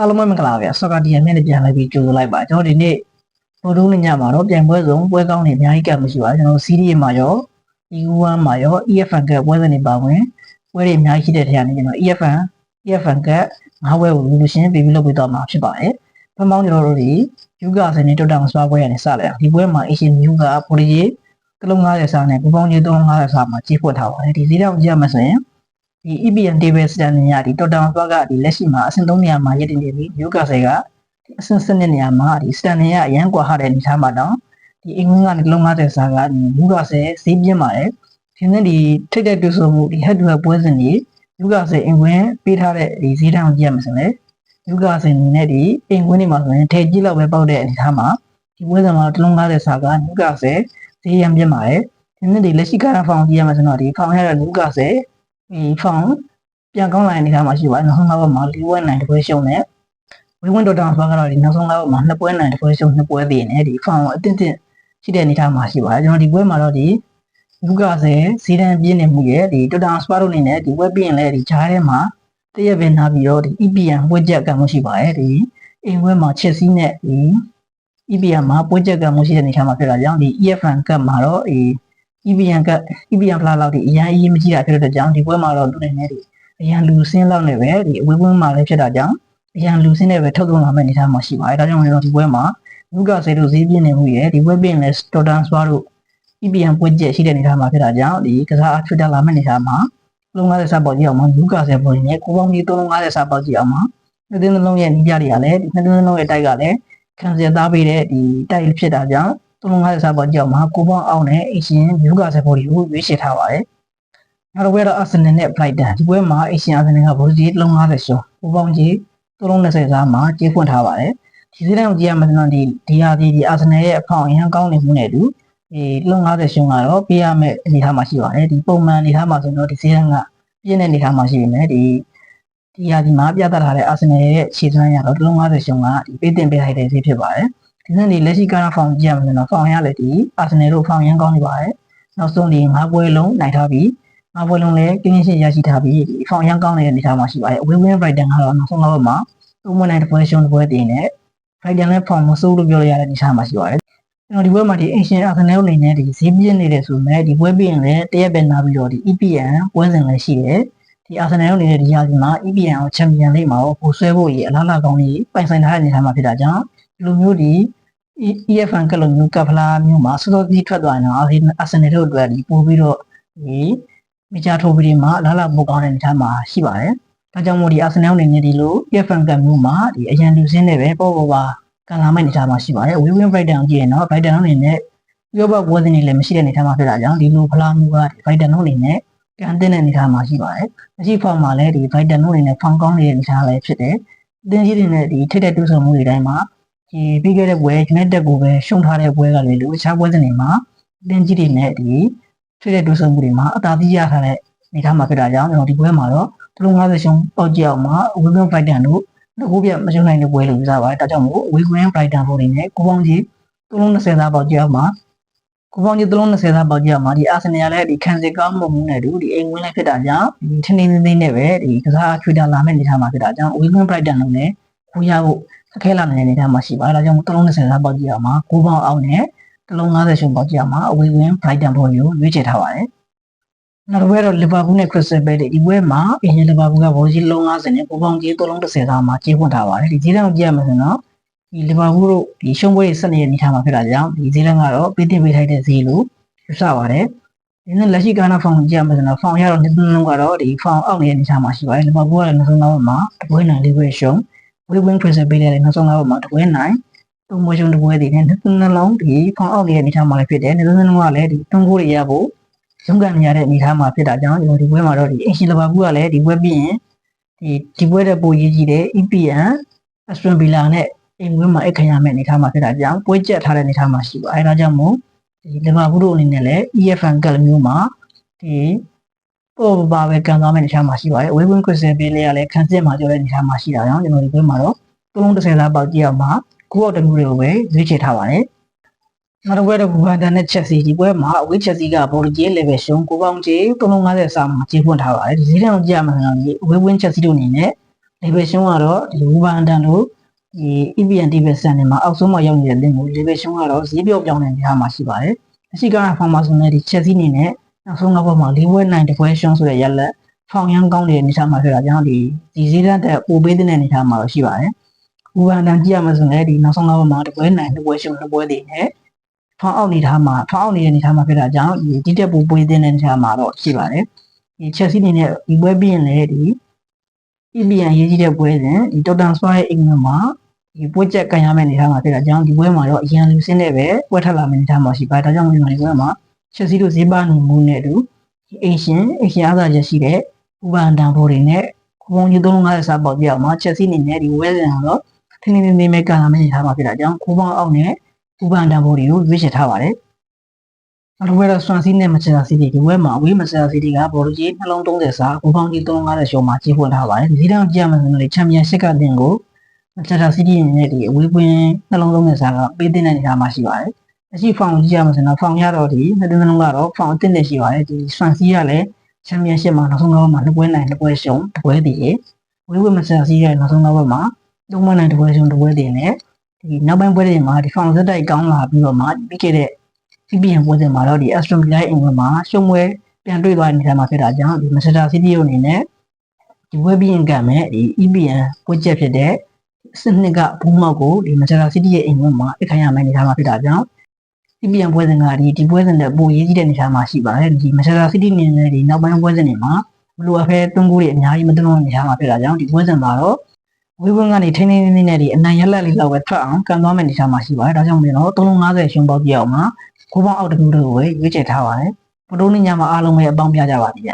အားလုံးပဲမင်္ဂလာပါဗျာဆော့ကာဒီယန်နဲ့ပြန်လိုက်ပြီးကြိုဆိုလိုက်ပါကျွန်တော်ဒီနေ့ဘောလုံးနဲ့ညမှာတော့ပြန်ပွဲဆုံးပွဲကောင်းတွေအများကြီးကပ်မရှိပါဘူးကျွန်တော်စီးရီးမှာရော EU1 မှာရော EFN ကပွဲစဉ်တွေပါဝင်ပွဲတွေအများကြီးရှိတဲ့ထက်ကနေကျွန်တော် EFN EFN ကငါးပွဲကိုလူလူရှင်းပြီးပြီးလုပ်ပြီးတော့မှာဖြစ်ပါတယ်ပထမကျွန်တော်တို့ဒီယူဂါစနေတော်တောင်စပါပွဲရနေစလိုက်အောင်ဒီပွဲမှာ Asian New ကပိုလီကြီးကလုံး90စာနဲ့ပူပေါင်းကြီး350စာမှာကြီးဖွက်ထားပါတယ်ဒီဈေးတောင်ကြည့်ရမှာဆိုရင် ဒီ EPN table standing ရဒီတော်တောင်စပါကဒီလက်ရှိမှာအဆင့်3နေရာမှာရည်တည်နေပြီးယူဂါဆေကအဆင့်စနစ်နေရာမှာဒီစတန်နေရအရန်ကွာဟတဲ့အနေထားမှာတော့ဒီအင်္ဂလိပ်ကနေလုံး90စာကယူကဆယ်ဈေးပြင်းပါတယ်ဒီနေ့ဒီထိတ်တဲ့တွေ့ဆုံမှုဒီ head to head ပွဲစဉ်ကြီးယူကဆယ်အင်ဝင်ပေးထားတဲ့ဒီဈေးတောင်ကြည့်ရမှာဆိုရင်ယူကဆယ်အနေနဲ့ဒီအင်ဝင်နေမှာဆိုရင်ထဲကြီးလောက်ပဲပေါက်တဲ့အနေထားမှာဒီပွဲစဉ်မှာတလုံး90စာကယူကဆယ်ဈေးရန်ပြင်းပါတယ်ဒီနေ့ဒီလက်ရှိကားဖောင်ကြည့်ရမှာဆိုတော့ဒီဖောင်ရတဲ့ယူကဆယ်ဒီ ဖောင်ပြန်ကောင်းလာတဲ့အနေထားမှာရှိပါတယ်နောက်ဆုံးတော့မှာ၄ဝက်နိုင်တပွဲရှုံးတဲ့ဝင်းဝင်းဒေါ်တာဆိုကတော့ဒီနောက်ဆုံးလောက်မှာနှစ်ပွဲနိုင်တစ်ပွဲရှုံးနှစ်ပွဲသေးနေဒီဖောင်အတင်းတင်းရှိတဲ့အနေအထားမှာရှိပါတယ်ကျွန်တော်ဒီပွဲမှာတော့ဒီလူကဆယ်ဇီဒန်ပြင်းနေမှုရဲ့ဒီဒေါ်တာစပါတို့အနေနဲ့ဒီပွဲပြင်းလဲဒီဂျားထဲမှာတရက်ပဲနားပြီးတော့ဒီ EPN ပွဲချက်ကံမှုရှိပါတယ်ဒီအိမ်ပွဲမှာချက်စီးနဲ့ဒီ EPN မှာပွဲချက်ကံမှုရှိတဲ့အနေအထားမှာဖြစ်တာကြောင့်ဒီ EFN ကတ်မှာတော့ဒီ EPN က EPN ဖလားလောက်ဒီအရန်အရေးမကြီးတာဖြစ်တဲ့ကြောင့်ဒီပွဲမှာတော့သူနေနေဒီအရန်လူစင်းလောက်နေပဲဒီအဝေးပွဲမှာလည်းဖြစ်တာကြောင့်အရန်လူစင်းနဲ့ပဲထုတ်သုံးလာမယ့်အနေအထားမှာရှိပါတယ်။ဒါကြောင့်လည်းဒီပွဲမှာလူကဆေတို့ဈေးပြင်းနေမှုရဲ့ဒီပွဲပြင်းလဲတော်တန်စွာတို့ EPN ပွဲကျက်ရှိတဲ့အနေအထားမှာဖြစ်တာကြောင့်ဒီကစားအထွတ်တက်လာမယ့်အနေအထားမှာလုံး90စပေါက်ကြည့်အောင်မှာလူကဆေပွဲနဲ့ကိုပေါင်းကြီး350စပေါက်ကြည့်အောင်မှာနှစ်သိန်းလုံးရဲ့နီးပြတွေကလည်းဒီနှစ်သိန်းလုံးရဲ့တိုက်ကလည်းခံစရသားပေးတဲ့ဒီတိုက်ဖြစ်တာကြောင့် 350စပေါက်ကြည့်အောင်မှာကိုပေါင်းအောင်နဲ့အရှင်လူကဆေပွဲကိုရွေးချယ်ထားပါတယ်။နောက်တစ်ပွဲတော့ Arsenal နဲ့ Brighton ဒီပွဲမှာ Asian Arsenal ကဘောကြီး350ရှုံးကိုပေါင်းကြီး320စားမှာကြေးဖွင့်ထားပါတယ်ဒီစည်းတန်းကိုကြည့်ရမှာဆိုတော့ဒီဒီဟာဒီဒီအာဆနယ်ရဲ့အဖောင်အရန်ကောင်းနေမှုနဲ့တူဒီလုံး90ရှုံးကတော့ပေးရမယ့်အနေအထားမှာရှိပါတယ်ဒီပုံမှန်အနေအထားမှာဆိုတော့ဒီစည်းတန်းကပြည့်တဲ့အနေအထားမှာရှိနေတယ်ဒီဒီဟာဒီမှာပြသထားတဲ့အာဆနယ်ရဲ့ခြေစွမ်းရတော့လုံး90ရှုံးကဒီပေးတင်ပေးလိုက်တဲ့ဈေးဖြစ်ပါတယ် ဒီနေ့ဒီလက်ရှိကားဖောင်ကြည့်ရမှာဆိုတော့ဖောင်ရလည်းဒီအာဆနယ်တို့ဖောင်ရန်ကောင်းနေပါတယ်နောက်ဆုံးဒီ၅ပွဲလုံးနိုင်ထားပြီးငါးပွဲလုံးလည်းကင်းကင်းရှင်းရရှိထားပြီးဒီဖောင်ရန်ကောင်းနေတဲ့အနေအထားမှာရှိပါတယ်အဝေးဝင်းဘရိုက်တန်ကတော့နောက်ဆုံးတော့မှာသုံးမနိုင်တစ်ပွဲရှုံးတစ်ပွဲတည်နေဘရိုက်တန်လည်းဖောင်မဆိုးလို့ပြောရတဲ့အနေအထားမှာရှိပါတယ်ကျွန်တော်ဒီပွဲမှာဒီ Asian Arsenal အနေနဲ့ဒီဈေးပြင်းနေတယ်ဆိုမဲ့ဒီပွဲပြင်းလည်းတရက်ပဲနားပြီးတော့ဒီ EPN ပွဲစဉ်လည်းရှိတယ်ဒီ Arsenal အနေနဲ့ဒီရာသီမှာ EPN ကို Champion League မှာပိုဆွဲဖို့ရအလားအလာကောင်းကြီးပိုင်ဆိုင်ထားတဲ့အနေအထားမှာဖြစ်တာကြောင့်ဒီလိုမျိုးဒီ EFN ကလိုမျိုးကပလာမျိုးမှာစောစောကြီးထွက်သွားရင်တော့ Arsenal တို့အတွက်ဒီပို့ပြီးတော့ဒီမကြထိုးပြီးမှအလားအလာပိုကောင်းတဲ့အနေအထားမှာရှိပါတယ်။ဒါကြောင့်မို့ဒီ Arsenal အနေနဲ့ဒီလို EFN ကမျိုးမှာဒီအရန်လူစင်းနဲ့ပဲပေါ့ပေါ့ပါကန်လာမယ့်အနေအထားမှာရှိပါတယ်။ Win Win Brighton ကိုကြည့်ရင်တော့ Brighton အနေနဲ့ပြောဘပွဲစဉ်တွေလည်းမရှိတဲ့အနေအထားမှာဖြစ်တာကြောင့်ဒီလိုဖလားမျိုးက Brighton အနေနဲ့ကန်တဲ့အနေအထားမှာရှိပါတယ်။မရှိဖောင်မှာလည်းဒီ Brighton အနေနဲ့ဖောင်ကောင်းနေတဲ့အနေအထားလည်းဖြစ်တယ်။အသင်းကြီးတွေနဲ့ဒီထိတဲ့တူဆုံမှုတွေတိုင်းမှာ ဒီပြီးခဲ့တဲ့ပွဲ United ကိုပဲရှုံထားတဲ့ပွဲကလည်းလို့အခြားပွဲစဉ်တွေမှာအသင်းကြီးတွေနဲ့ဒီထိတဲ့တူဆုံမှုတွေမှာအသာကြီးရထားတဲ့အနေအထားမှာဖြစ်တာကြောင့်ကျွန်တော်ဒီပွဲမှာတော့350ရှုံးပေါက်ကြအောင်မှာ Wigan Brighton တို့အခုပြမရှုံးနိုင်တဲ့ပွဲလို့ယူဆပါတယ်ဒါကြောင့်မို့ Wigan Brighton တို့အနေနဲ့ကိုပေါင်းကြီး320သားပေါက်ကြအောင်မှာကိုပေါင်းကြီး320သားပေါက်ကြအောင်မှာဒီ Arsenal လည်းဒီခံစစ်ကောင်းမှုနဲ့တူဒီအိမ်ဝင်လည်းဖြစ်တာကြောင့်ဒီထင်းထင်းသေးသေးနဲ့ပဲဒီကစားချွေတာလာမယ့်အနေအထားမှာဖြစ်တာကြောင့် Wigan Brighton တို့လည်းကိုရဖို့အ ခက်လာနေတဲ့အနေအထားမှာရှိပါတယ်ဒါကြောင့်320သားပေါက်ကြအောင်မှာကိုပေါင်းအောင်နဲ့တလုံး90ရှုံးပေါက်ကြအောင်မှာ Wigan Brighton တို့ကိုရွေးချယ်ထားပါတယ်နောက်တစ်ပွဲတော့လီဗာပူးနဲ့ခရစ်စတယ်ပဲဒီပွဲမှာအရင်လီဗာပူးကဘောကြီးလုံး90နဲ့ပူပေါင်းကြီး3လုံး30သားမှာကြေးဖွင့်ထားပါတယ်ဒီဈေးတန်းကိုကြည့်ရမှာဆိုတော့ဒီလီဗာပူးတို့ဒီရှုံးပွဲတွေဆက်နေတဲ့အနေထားမှာဖြစ်တာကြောင့်ဒီဈေးတန်းကတော့ပေးတင်ပေးထိုက်တဲ့ဈေးလို့ယူဆပါတယ်ဒီနေ့လက်ရှိကာနာဖောင်ကြည့်ရမှာဆိုတော့ဖောင်ရတော့နှစ်သုံးလုံးကတော့ဒီဖောင်အောက်နေတဲ့အနေထားမှာရှိပါတယ်လီဗာပူးကလည်းနောက်ဆုံးတော့မှာတပွဲနိုင်လေးပွဲရှုံး ဝေးဝင်းခရစ်စတယ်ပဲလည်းနောက်ဆုံးတော့မှာတပွဲနိုင်သုံးပွဲရှုံးတပွဲတည်နဲ့နှစ်သုံးလုံးဒီဖောင်အောက်နေတဲ့အနေထားမှာလည်းဖြစ်တယ်နှစ်သုံးလုံးကလည်းဒီတွန်းကိုတွေရဖို့ရုံးကန်နေရတဲ့အနေအထားမှာဖြစ်တာကြောင့်ကျွန်တော်ဒီပွဲမှာတော့ဒီအင်ရှင်လဘာဘူးကလည်းဒီပွဲပြီးရင်ဒီဒီပွဲတဲ့ပိုရေးကြီးတဲ့ EPN Aston Villa နဲ့အိမ်ဝင်းမှာအိတ်ခံရမယ့်အနေအထားမှာဖြစ်တာကြောင့်ပွဲကျက်ထားတဲ့အနေအထားမှာရှိပါအဲဒါကြောင့်မို့ဒီလဘာဘူးတို့အနေနဲ့လည်း EFN ကလည်းမျိုးမှာဒီ ပေါ်ပါပဲကန်သွားမယ့်အနေအထားမှာရှိပါတယ်ဝေးဝင်းခရစ်စတယ်ပေးလေးကလည်းခံစစ်မှာကြောတဲ့အနေအထားမှာရှိတာကြောင့်ကျွန်တော်ဒီပွဲမှာတော့330လားပေါက်ကြည့်အောင်မှာကိုယ့်အတမျိုးတွေကိုပဲရွေးချယ်ထားပါတယ်နောက်တစ်ပွဲတော့ဘူဂန်တန်နဲ့ချက်စီဒီပွဲမှာအဝေးချက်စီကဘော်လ်ဂျီ level ရှုံးကိုပေါင်းကြီး350စာမှာကြီးဖွင့်ထားပါတယ်ဒီဈေးတန်းကိုကြည့်ရမှာဆိုတော့ဒီအဝေးဝင်းချက်စီတို့အနေနဲ့ level ရှုံးကတော့ဒီဝူဘန်တန်လို့ဒီ EPN TV စံနေမှာအောက်ဆုံးမှာရောက်နေတဲ့ link ကို level ရှုံးကတော့ဈေးပြော့ပြောင်းတဲ့နေရာမှာရှိပါတယ်အရှိကရ pharmacy နဲ့ဒီ Chelsea နေနဲ့ နောက်ဆုံးကဘက်မှာ၄ဘွဲ9တပွဲရှုံးဆိုတဲ့ရက်လက်ဖောင်ရမ်းကောင်းတဲ့နေရာမှာဖြစ်တာကြောင့်ဒီဒီဈေးတက်တဲ့ပိုပေးတဲ့နေရာမှာတော့ရှိပါတယ်ဝူဘန်တန်ကြည့်ရမှာဆိုရင်ဒီနောက်ဆုံးကဘက်မှာတပွဲ9တပွဲရှုံးတပွဲတည်နဲ့ဖောင်အောက်နေထားမှာဖောင်အောက်နေတဲ့နေရာမှာဖြစ်တာကြောင့်ဒီဒီတက်ပိုပေးတဲ့နေရာမှာတော့ရှိပါတယ်ဒီ Chelsea နေနဲ့ဒီပွဲပြီးရင်လည်းဒီ EPN ရေးကြီးတဲ့ပွဲစဉ်ဒီတော်တန်ဆွားရဲ့အင်္ဂလန်မှာဒီပွဲချက်ကန်ရမယ့်အနေထားမှာဖြစ်တာကြောင့်ဒီပွဲမှာတော့အရန်လူစင်းနဲ့ပဲပွဲထက်လာမယ့်အနေထားမှာရှိပါတယ်ဒါကြောင့်ဒီပွဲမှာ ချက်စီတို့ဈေးပါနေမှုနဲ့အတူဒီအရှင်အရှင်အားသာချက်ရှိတဲ့ဥပန်တန်ဖိုးတွေနဲ့ခုပုံကြီး350စာပေါက်ပြအောင်မှာချက်စီနေနဲ့ဒီဝဲစဉ်ကတော့ထင်းထင်းထင်းထင်းပဲကန်လာမယ့်အနေထားမှာဖြစ်တာကြောင့်ခုပုံအောက်နဲ့ဥပန်တန်ဖိုးတွေကိုရွေးချယ်ထားပါတယ်နောက်တစ်ပွဲတော့ဆွမ်စီနဲ့မချာစီတီဒီဝဲမှာအဝေးမချာစီတီကဘော်လူကြီးနှလုံး30စာခုပုံကြီး350ရှုံးမှာကြီးဖွင့်ထားပါတယ်ဒီတောင်ကြည့်ရမယ်ဆိုရင်ချန်ပီယံရှစ်ကတင်ကိုမချတာစီးတီးနဲ့ဒီအဝေးပွင့်နှလုံးသုံးငယ်စားကပေးတဲ့နေရာမှာရှိပါတယ်။ အရှိဖောင်ကြည့်ရမှာဆိုတော့ဖောင်ရတော့ဒီနှစ်တင်းလုံးကတော့ဖောင်အသစ်နဲ့ရှိပါတယ်ဒီဆွမ်စီးကလည်းချန်ပီယံရှစ်မှာနောက်ဆုံးတော့မှာနှစ်ပွဲနိုင်နှစ်ပွဲရှုံးတစ်ပွဲတည်ရေဝေးဝေးမချတာစီးရဲ့နောက်ဆုံးတော့မှာသုံးပွဲနိုင်တစ်ပွဲရှုံးတစ်ပွဲတည်နဲ့ဒီနောက်ပိုင်းပွဲတွေမှာဒီဖောင်စက်တိုက်ကောင်းလာပြီးတော့မှပြီးခဲ့တဲ့ CPN ပွဲစဉ်မှာတော့ဒီ Aston Villa အင်္ဂလန်မှာရှုံးပွဲပြန်တွေ့သွားတဲ့နေရာမှာဖြစ်တာကြောင့်ဒီမချတာစီးတီးအနေနဲ့ဒီပွဲပြီးရင်ကမဲ့ဒီ EPN ပွဲချက်ဖြစ်တဲ့စနစ်ကဘုံမောက်ကိုဒီမချရာစီတီရဲ့အိမ်ဝန်းမှာအခိုင်အမာနေထားမှာဖြစ်တာကြောင့် ဒီပြန်ပွဲစဉ်ကဒီဒီပွဲစဉ်တဲ့ပိုရေးကြီးတဲ့နေထားမှာရှိပါတယ်ဒီမချရာစီတီနေနဲ့ဒီနောက်ပိုင်းပွဲစဉ်တွေမှာဘလိုအဖဲတွန်းကူတွေအများကြီးမတွန်းနေထားမှာဖြစ်တာကြောင့်ဒီပွဲစဉ်မှာတော့ဝေးဝန်းကနေထိန်းထိန်းသိမ်းသိမ်းနဲ့ဒီအနိုင်ရလက်လေးလောက်ပဲထွက်အောင်ကန်သွားမယ့်နေထားမှာရှိပါတယ်ဒါကြောင့်မလို့တော့350ရှုံးပေါက်ပြအောင်မှာကိုပေါင်းအောက်တကူတွေကိုပဲရွေးချယ်ထားပါတယ်ပတိုးနေညမှာအားလုံးပဲအပေါင်းပြကြပါသည်ဗျ